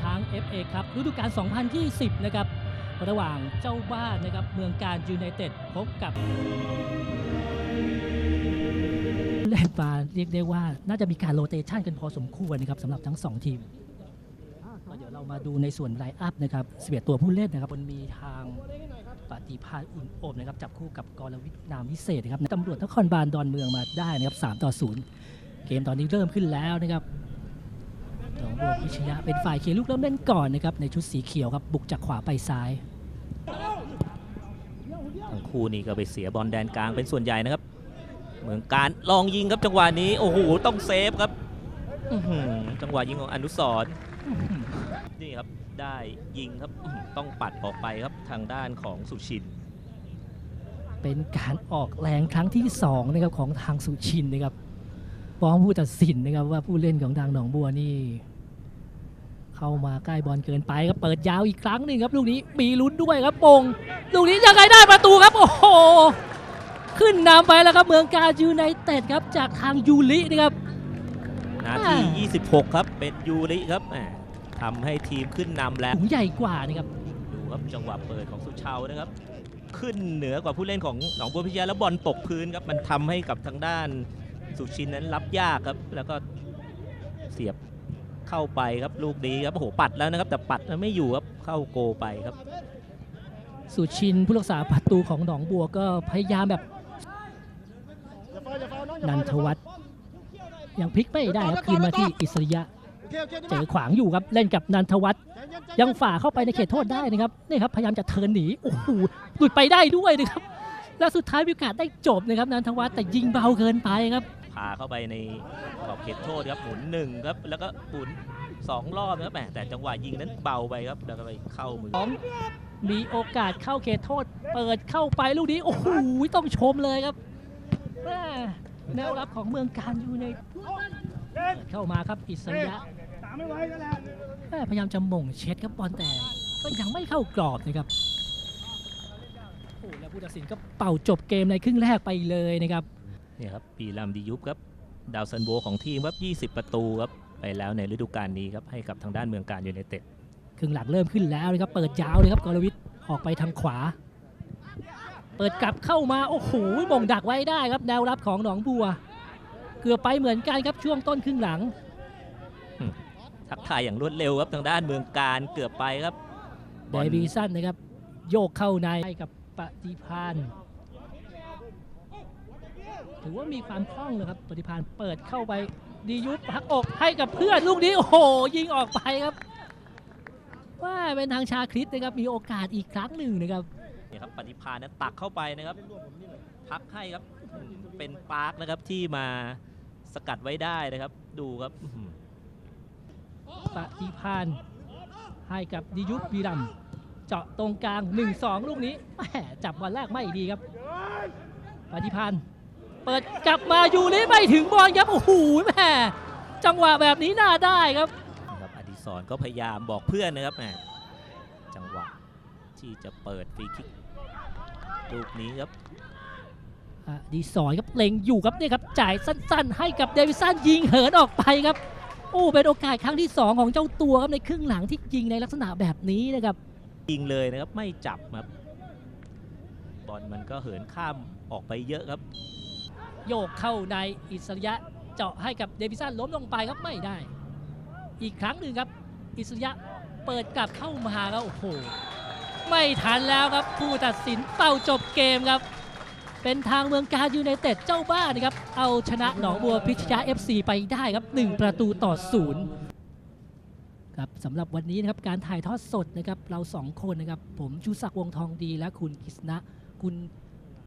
ช้าง FA ครับฤดูกาล 2020 นะครับ ระหว่างเจ้าบ้านนะครับเมืองการยูไนเต็ดพบกับเล่นมาเรียกได้ว่าน่าจะมีการโรเตชันกันพอสมควรนะครับสำหรับทั้ง 2 ทีมเดี๋ยวเรามาดูในส่วนไลน์อัพนะครับ11ตัวผู้เล่นนะครับมันมีทางปฏิภาณอุ่นโอบนะครับจับคู่กับกรวิทนามวิเศษนะครับตำรวจนครบาลดอนเมืองมาได้นะครับ3ต่อ0เกมตอนนี้เริ่มขึ้นแล้วนะครับ หนองบัวพิชยะเป็นฝ่ายเขียนลูกเริ่มเล่นก่อนนะครับในชุดสีเขียวครับบุกจากขวาไปซ้ายทั้งคู่นี่ก็ไปเสียบอลแดนกลางเป็นส่วนใหญ่นะครับเมืองการลองยิงครับจังหวะนี้โอ้โหต้องเซฟครับอื้อหือจังหวะยิงของอนุสรณ์นี่ครับได้ยิงครับอื้อหือต้องปัดออกไปครับทางด้านของสุชิน เป็นการออกแรงครั้งที่สองนะครับของทางสุชินนะครับ ฟ้องผู้ตัดสินนะครับว่าผู้เล่นของทางหนองบัวนี่ เข้ามาใกล้บอลเกินไปครับเปิดยาวอีกครั้งหนึ่งครับลูกนี้มีลุ้นด้วยครับปงลูกนี้ยังไงได้ประตูครับ โอ้โหขึ้นนำไปแล้วครับเมืองการยูไนเต็ดครับจากทางยูรินะครับนาทีอ่า26 ครับ เป็นยูริครับแหมทำให้ทีมขึ้นนำแล้วถุงใหญ่กว่านะครับดูครับจังหวะเปิดของสุชาวนะครับ ขึ้นเหนือกว่าผู้เล่นของหนองบัวพิชยะแล้วบอลตกพื้นครับมันทำให้กับทางด้าน สุชินนั้นรับยากครับ แล้วก็เสียบเข้าไปครับลูกนี้ครับโอ้โหปัดแล้วนะครับ แต่ปัดไม่อยู่ครับเข้าโกไปครับ สุชินผู้รักษาประตูของหนองบัวก็พยายามแบบนันทวัฒน์ยังพลิกไม่ได้ครับคืนมาที่อิสริยะเจอขวางอยู่ครับเล่นกับนันทวัฒน์ยังฝ่าเข้าไปในเขตโทษได้นะครับนี่ครับพยายามจะเทินหนีโอ้โหหลุดไปได้ด้วยนะครับแล้วสุดท้ายมีโอกาสได้จบนะครับนันทวัฒน์แต่ยิงเบาเกินไปครับ พาเข้าไปในขอบเขตโทษครับหมุนหนึ่งครับแล้วก็หมุนสองรอบนะครับแหมแต่จังหวะยิงนั้นเบาไปครับแล้วก็ไปเข้ามือมีโอกาสเข้าเขตโทษ เปิดเข้าไปลูกนี้โอ้โหต้องชมเลยครับแนวรับของเมืองการอยู่ในเข้ามาครับอิสริยะแม่พยายามจะม่งเช็ดครับบอลแต่ก็ยังไม่เข้ากรอบนะครับโอ้แล้วผู้ตัดสินก็เป่าจบเกมในครึ่งแรกไปเลยนะครับ เนี่ยครับปีลัมดียุบครับดาวซันโบของทีมครับ20 ประตูครับไปแล้วในฤดูกาลนี้ครับให้กับทางด้านเมืองการยูไนเต็ดครึ่งหลังเริ่มขึ้นแล้วนะครับเปิดยาวเลยครับกรวิทย์ออกไปทางขวา เปิดกลับเข้ามาโอ้โหมงดักไว้ได้ครับแนวรับของหนองบัว เกือบไปเหมือนกันครับช่วงต้นครึ่งหลังทักทายอย่างรวดเร็วครับทางด้านเมืองการเกือบไปครับเดวิสันนะครับ โยกเข้าในให้กับปฏิพาน ถือว่ามีความคล่องเลยครับปฏิพานเปิดเข้าไปดียุบหักอกให้กับเพื่อนลูกนี้โอ้โหยิงออกไปครับ ว่าเป็นทางชาคริสนะครับมีโอกาสอีกครั้งหนึ่งนะครับเนี่ยครับปฏิภาณนั้นตักเข้าไปนะครับ พักให้ครับอืมเป็นปาร์คนะครับที่มาสกัดไว้ได้นะครับ ดูครับอื้อหือปฏิพานให้กับดิยุบวีรัมย์เจาะตรงกลาง 1-2 ลูกนี้แหมจับบอลแรกไม่ดีครับปฏิพาน เปิดกลับมาอยู่นี้ไม่ถึงบอลครับโอ้โหแหมจังหวะแบบนี้น่าได้ครับนะครับอดิศรก็พยายามบอกเพื่อนนะครับแหมจังหวะที่จะเปิดฟรีคิกลูกนี้ครับอดีสอยครับเล็งอยู่ครับเนี่ยครับจ่ายสั้นๆ ให้กับเดวิสันยิงเหินออกไปครับโอ้เป็นโอกาสครั้งที่ 2 ของเจ้าตัวครับในครึ่งหลังที่ยิงในลักษณะแบบนี้นะครับยิงเลยนะครับไม่จับครับบอลมันก็เหินข้ามออกไปเยอะครับ โยกเข้าในอิสริยะเจาะให้กับเดวิสันล้มลงไปครับไม่ได้ อีกครั้งหนึ่งครับ อิสริยะเปิดกลับเข้ามาแล้วโอ้โหไม่ทันแล้วครับผู้ตัดสินเป่าจบเกมครับ เป็นทางเมืองการยูไนเต็ดเจ้าบ้านนะครับ เอาชนะหนองบัวพิชยา FC ไปได้ครับ 1 ประตูต่อศูนย์ครับสำหรับวันนี้นะครับการถ่ายทอดสดนะครับเราสองคนนะครับ ผมชูศักดิ์วงทองดีและคุณกฤษณะคุณ